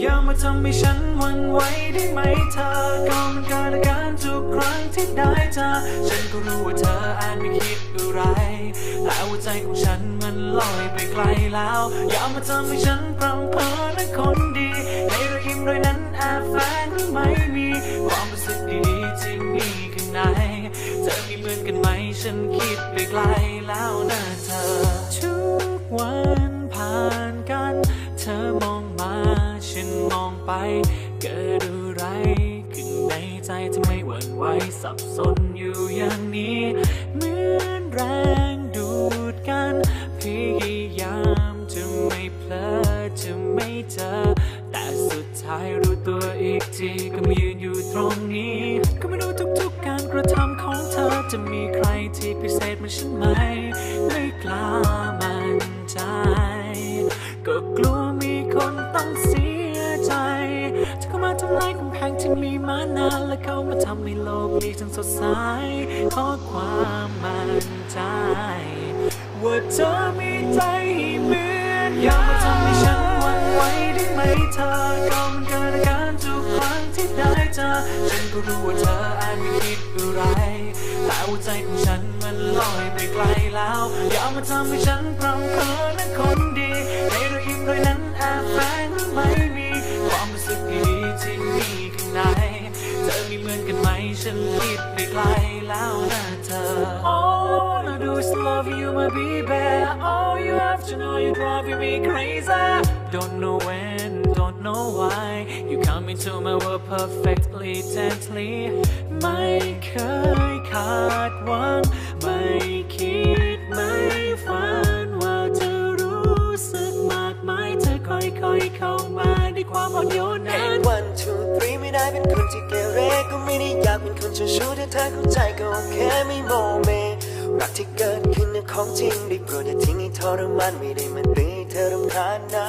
อย่ามาทำให้ฉันหวั่นไหวได้ไหมเธอ ก็มันเกิดอาการทุกครั้งที่ได้เจอฉันก็รู้ว่าเธออาจไม่คิดอะไร แต่หัวใจของฉันมันลอยไปไกลแล้ว อย่ามาทำให้ฉันพรำเพอและคนดี ในรอยยิ้มรอยนั้นแอบแฝงหรือไม่มี ความรู้สึกดีๆที่มีข้างใน เธอมีเหมือนกันไหม ฉันคิดไปไกลแล้วนะเธอ มองไป เกิดอะไรขึ้นในใจทำไมหวั่นไหวสับสนอยู่อย่างนี้ เหมือนแรงดูดกันพยายามจะไม่เพลอจะไม่เจอ แต่สุดท้ายรู้ตัวอีกทีก็มายืนอยู่ตรงนี้ ก็ไม่รู้ทุกๆการกระทำของเธอจะมีใครที่พิเศษเหมือนฉันไหม ไม่กล้ามั่นใจ ก็กลัวมีคนายกำแพงที่มีมานานและเขามาทำให้โลกนี้ทั้งสดใสขอความมั่นใจ ว่าเธอมีใจเหมือนอย่ามาทำให้ฉันหวั่นไหวได้ไหมเธอก็มันเกิดอาการทุกครั้งที่ได้เจอฉันก็รู้ว่าเธออาจไม่คิดอะไรแต่หัวใจของฉันมันลอยไปไกลแล้ว อย่ามาทำให้ฉันพรำเพอและคนดีในรอยยิ้มรอยนั้น ฉันคิดไปไกลแล้วนะเธอ All I do is love you my baby All you have to know you're driving me crazy Don't know when, don't know why You come into my world perfectly gently ไม่เคยคาดหวังไม่คิดไม่ฝันว่าจะรู้สึกมากมายเธอค่อยๆเข้ามาด้วยความอ่อนโยนนั้นวัน two three ไม่ได้เป็นคนที่เกเรก็ไม่ได้อยากเป็นคนเจะชูที่เธอเข้าใจก็โอเคไม่โมเม รักที่เกิดขึ้นในของจริงได้โปรดอย่าทิ้งให้ทรมานไม่ได้มันตีเธอรำคาญนะ